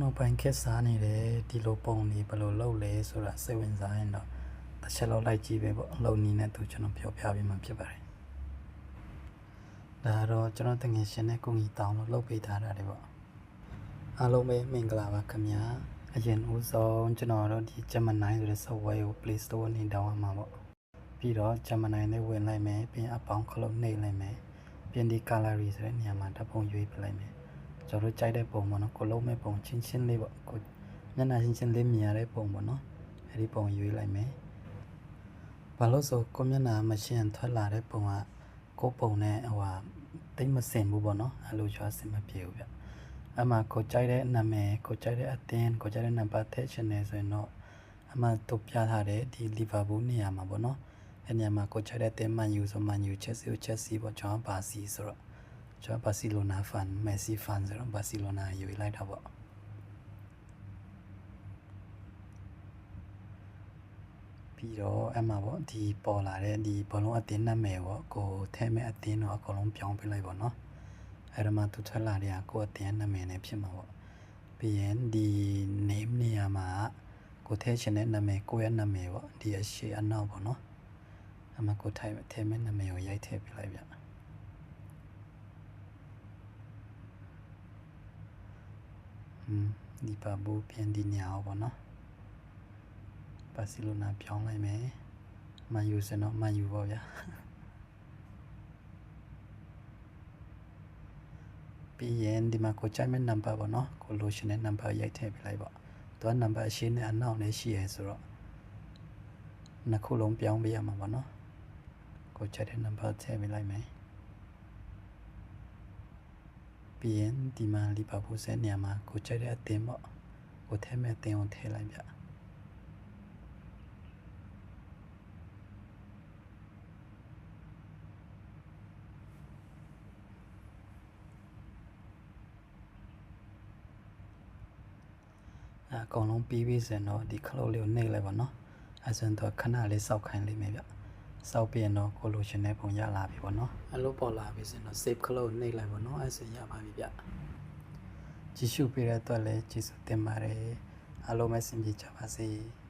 နောက်ပိုင်းခက်စားနေတယ်ဒီလိုပုံတွေဘယ်လိုလုပ်လဲဆိုတာစိတ်ဝင်စားရင်တော့တစ်ချက်လောက်လိုက်ကြည့်ပဲပေါ့အလုပ်နည်းနဲ့သူကျွန်တော်ပြောပြပေးမှဖြစ်ပါတယ်ဒါတော့ကျွန်တော်တငယ်ရှင်နဲ့ကိုကြီးတောင်းလို့လုပ်ပေးထားတာတွေပေါ့အားလုံးပဲမင်္ဂလာပါခင်ဗျာအရင်ဦးဆုံးကျွန်တော်တို့ဒီ Gemini ဆိုတဲ့ software ကို Play Store နဲ့ download မှာပေါ့ပြီးတော့ Gemini နဲ့ဝင်လိုက်မယ်ပြီးရင်အပေါင်းခလုတ်နှိပ်လိုက်မယ်ပြီးရင်ဒီ gallery ဆိုတဲ့နေရာမှာဓာတ်ပုံရွေးပြလိုက်မယ် ကျွန်တော်တို့ကြိုက်တဲ့ပုံပေါ့နော်ကိုလုံးမဲ့ပုံချင်းချင်းလေးပေါ့ကိုမျက်နှာချင်းချင်းလေးမြင်ရတဲ့ပုံပေါ့နော်အဲ့ဒီပုံရွေးလိုက်မယ်ဘာလို့ဆိုကိုမျက်နှာမရှင်းထွက်လာတဲ့ပုံကကိုပုံနဲ့ဟိုဟာတိတ်မစင်ဘူးပေါ့နော်အဲ့လိုကျွားစင်မပြေဘူးဗျအမှကိုကြိုက်တဲ့နာမည်ကိုကြိုက်တဲ့အသင်းကိုကြိုက်တဲ့နံပါတ်ထည့်ချင်တယ်ဆိုရင်တော့အမှတုတ်ပြထားတဲ့ဒီလီဗာပူးနေရာမှာပေါ့နော်အဲ့နေရာမှာကိုကြိုက်တဲ့အသင်းမန်ယူဆိုမန်ယူချက်စီကိုချက်စီပေါ့ကျွန်တော်ဘာစီဆိုတော့ ကျွန်တော်ဘာစီလိုနာဖန်မက်ဆီဖန်ဆိုတော့ဘာစီလိုနာယူလိုက်တာပေါ့ပြီးတော့အမှပေါ့ဒီပေါ်လာတဲ့ဒီဘလုံးအတင်းနာမည်ပေါ့ကိုထဲမဲ့အတင်းတော့အကုန်လုံးပြောင်းပေးလိုက်ပေါ့နော်အဲ့ဒါမှသူထွက်လာတဲ့ကိုအတင်းနာမည်နဲ့ဖြစ်မှာပေါ့ပြီးရင်ဒီ name နေရာမှာကိုထဲချင်တဲ့နာမည်ကိုရဲ့နာမည်ပေါ့ဒီအရှိအနောက်ပေါ့နော်အမှကိုထိုင်ထဲမဲ့နာမည်ကိုရိုက်ထည့်ပေးလိုက်ဗျ ဒီပါဘူပြန်ဒီညာပေါ့နော်ဘာစီလိုနာပြောင်းလိုက်မယ်မန်ယူစနော်မန်ယူပေါ့ဗျာပြီးရင်ဒီမှာကိုချိုင်မဲ့နံပါတ်ပေါ့နော်ကိုလိုရှင်တဲ့နံပါတ်ရိုက်ထည့်ပေးလိုက်ပေါ့သူကနံပါတ်အရှင်းနဲ့အနောက်နဲ့ရှိရဲဆိုတော့နှစ်ခုလုံးပြောင်းပေးရမှာပေါ့နော်ကိုချိုင်တဲ့နံပါတ်ထည့်ပေးလိုက်မယ် ပြီးရင်ဒီမှာလီဗာပူးဆဲနေရာမှာကိုကြိုက်တဲ့အသင်းပေါ့ကိုထဲမဲ့အသင်းကိုထည့်လိုက်ဗျအဲအကုန်လုံးပြီးပြီဆိုရင်တော့ဒီခလုတ်လေးကိုနှိပ်လိုက်ပါနော်အဲဆိုရင်တော့ခဏလေးစောက်ခိုင်းလိမ့်မယ်ဗျ စောက်ပြီးရင်တော့ကိုလိုရှင်တဲ့ပုံရလာပြီပေါ့နော်အဲလိုပေါ်လာပြီဆိုရင်တော့ save ခလုတ်နှိပ်လိုက်ပါနော်အဲဆိုရင်ရပါပြီဗျကြည့်ရှုပေးတဲ့အတွက်လည်းကျေးဇူးတင်ပါတယ်အားလုံးပဲဆင်ပြေကြပါစေ။